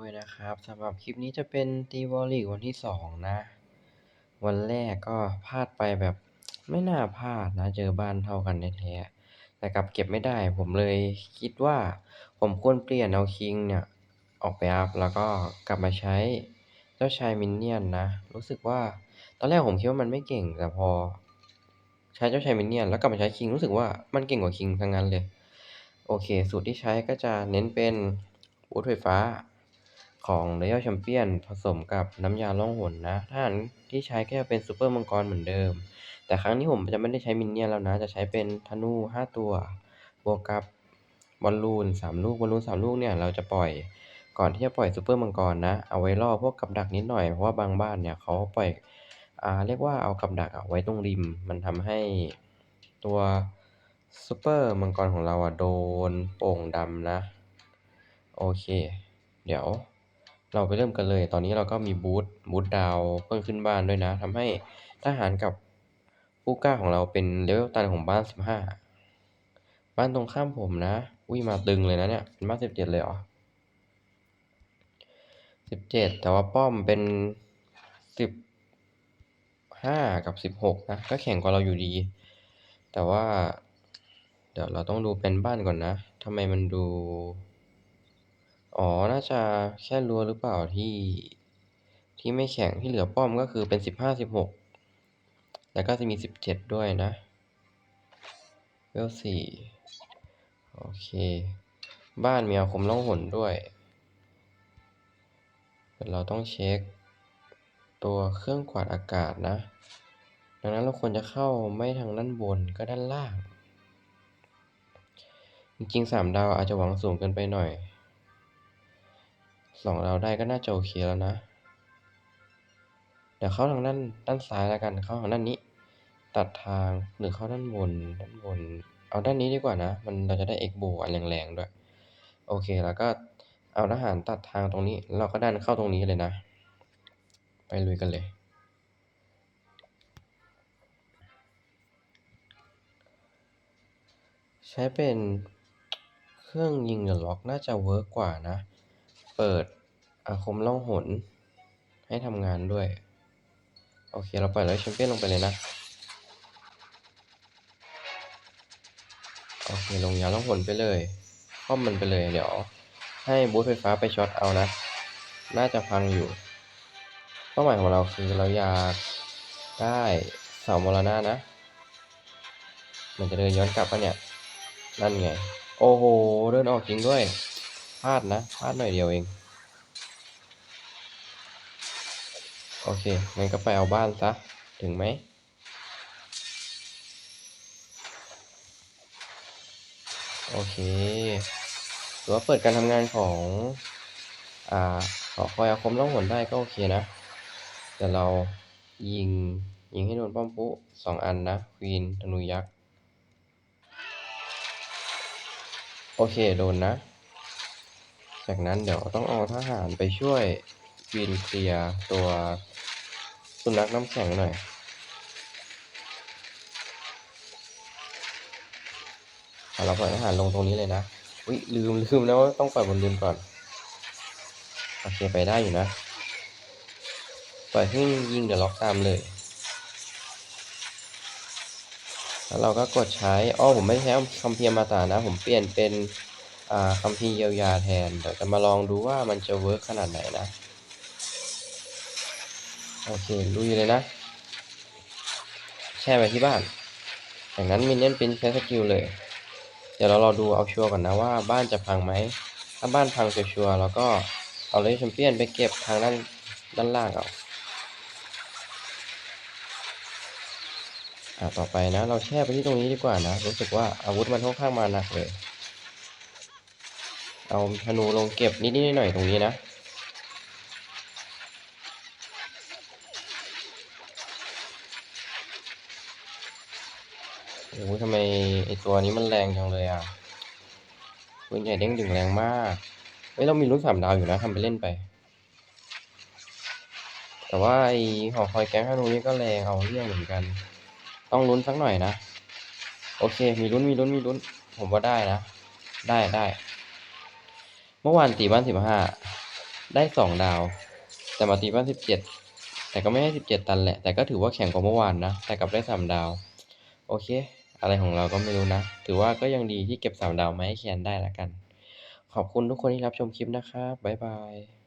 ด้วยนะครับสำหรับคลิปนี้จะเป็นตีวอลลีวันที่สองนะ วันแรกก็พลาดไปแบบไม่น่าพลาดนะ เจอบ้านเท่ากันแท้ๆแต่กลับเก็บไม่ได้ ผมเลยคิดว่าผมควรเปลี่ยนเอาคิงเนี่ยออกไปอัพแล้วก็กลับมาใช้เจ้าชายมินเนี่ยนนะ รู้สึกว่าตอนแรกผมคิดว่ามันไม่เก่งแต่พอ ใช้เจ้าชายมินเนี่ยนแล้วกลับมาใช้คิงรู้สึกว่ามันเก่งกว่าคิงทั้งนั้นเลย โอเค สูตรที่ใช้ก็จะเน้นเป็นบูทไฟฟ้า ของ Royal Champion ผสมกับน้ำยาล่องหนนะถ้านที่ใช้ก็จะเป็นซูเปอร์มังกรเหมือนเดิม แต่ครั้งนี้ผมจะไม่ได้ใช้มินเนี่ยนแล้วนะ จะใช้เป็นธนู 5 ตัว บวกกับบอลลูน 3 ลูก บอลลูน 3 ลูกเนี่ยเราจะปล่อยก่อนที่จะปล่อยซูเปอร์มังกรนะ เอาไว้ล่อพวกกับดักนิดหน่อย เพราะว่าบางบ้านเนี่ยเขาปล่อยอ่าเรียกว่าเอากับดักเอะไว้ตรงริม มันทำให้ตัวซูเปอร์มังกรของเราอะโดนโป่งดำนะ โอเค เดี๋ยว เราไปเริ่มกันเลย ตอนนี้เราก็มีบูทบูทดาวเพิ่มขึ้นบ้านด้วยนะทำให้ทหารกับผู้กล้าของเราเป็นเลเวลตันของบ้านสิบห้าบ้านตรงข้ามผมนะ อุ้ยมาตึงเลยนะเนี่ยเป็นบ้านสิบเจ็ดเลยเหรอสิบเจ็ดแต่ว่าป้อมเป็นสิบห้ากับสิบหกนะ ก็แข่งกว่าเราอยู่ดี แต่ว่า เดี๋ยวเราต้องดูเป็นบ้านก่อนนะทำไมมันดู อ๋อ น่าจะแค่รั้วหรือเปล่าที่ ที่ไม่แข็งที่เหลือป้อมก็คือเป็นสิบห้าสิบหกแล้วก็จะมีสิบเจ็ดด้วยนะเวลสี่โอเค บ้านมีอาคมล่องหนด้วยแต่เราต้องเช็ค ตัวเครื่องกวาดอากาศนะ ดังนั้นเราควรจะเข้าไม่ทางด้านบนก็ด้านล่าง จริงๆสามดาวอาจจะหวังสูงเกินไปหน่อย สองดาวได้ก็น่าจะโอเคแล้วนะ เดี๋ยวเข้าทางด้านด้านซ้ายแล้วกัน เข้าทางด้านนี้ ตัดทางหรือเข้าด้านบนด้านบน เอาด้านนี้ดีกว่านะ มันเราจะได้เอกโบอันแรงๆด้วย โอเคแล้วก็เอาทหารตัดทางตรงนี้ เราก็ดันเข้าตรงนี้เลยนะ ไปลุยกันเลยใช้เป็นเครื่องยิงเดอะล็อกน่าจะเวิร์กกว่านะ เปิดอาคมล่องหน ให้ทำงานด้วย โอเค เราปล่อยแล้วแชมเปี้ยนลงไปเลยนะ โอเค ลงยาล่องหนไปเลยป้อมมันไปเลย เดี๋ยวให้บูทไฟฟ้าไปช็อตเอานะ น่าจะพังอยู่ เป้าหมายของเราคือเราอยากได้เสามรณะนะ มันจะเดินย้อนกลับปะเนี่ย นั่นไง โอ้โห เดินออกจริงด้วย พลาดนะพลาดหน่อยเดียวเอง โอเคงั้นก็ไปเอาบ้านซะ ถึงไหมโอเคถือว่าเปิดการทำงานของอ่าขอคอยอาคมล่องหนได้ก็โอเคนะแต่เรายิงยิงให้โดนป้อมปุ๊สองอันนะควีนธนูยักษ์ โอเค โดนนะ จากนั้นเดี๋ยวต้องเอาทหารไปช่วยวีนเคลียตัวสุนัขน้ำแข็งหน่อยเอาเราปล่อยทหารลงตรงนี้เลยนะอุ้ยลืมลืมแล้วต้องปล่อยบอลลูนก่อน โอเคไปได้อยู่นะ ปล่อยให้ยิงเดี๋ยวล็อกตามเลย แล้วเราก็กดใช้ อ้อผมไม่ใช้คำเพียมาตานะ ผมเปลี่ยนเป็น คำพีร์เยียวยาแทน เดี๋ยวจะมาลองดูว่ามันจะเวิร์กขนาดไหนนะ โอเคลุยเลยนะ แช่ไปที่บ้าน จากนั้นมินเนี่ยนเป็นใช้สกิลเลย เดี๋ยวเรารอดูเอาชัวร์ก่อนนะว่าบ้านจะพังไหม ถ้าบ้านพังชัวร์แล้วก็เอาเลยแชมเปี้ยนไปเก็บทางด้านด้านล่างเอาอ่าต่อไปนะ เราแช่ไปที่ตรงนี้ดีกว่านะ รู้สึกว่าอาวุธมันค่อนข้างมาหนักเลย เอาธนูลงเก็บนิดๆหน่อยๆตรงนี้นะโอ้โหทำไมไอตัวนี้มันแรงจังเลยอะปืนใหญ่เด้งดึงแรงมากเฮ้ยเรามีรุ่นสามดาวอยู่นะทำไปเล่นไป แต่ว่าไอหอคอยแก๊งฮานูนี่ก็แรงเอาเรื่องเหมือนกัน ต้องลุ้นสักหน่อยนะ โอเค มีลุ้นมีลุ้นมีลุ้น ผมว่าได้นะ ได้ได้ เมื่อวานตีบ้านสิบห้าได้สองดาว แต่มาตีบ้านสิบเจ็ดแต่ก็ไม่ให้สิบเจ็ดตันแหละ แต่ก็ถือว่าแข็งกว่าเมื่อวานนะ แต่กลับได้สามดาว โอเค อะไรของเราก็ไม่รู้นะ ถือว่าก็ยังดีที่เก็บสามดาวมาให้แคนได้ละกัน ขอบคุณทุกคนที่รับชมคลิปนะครับบ๊ายบาย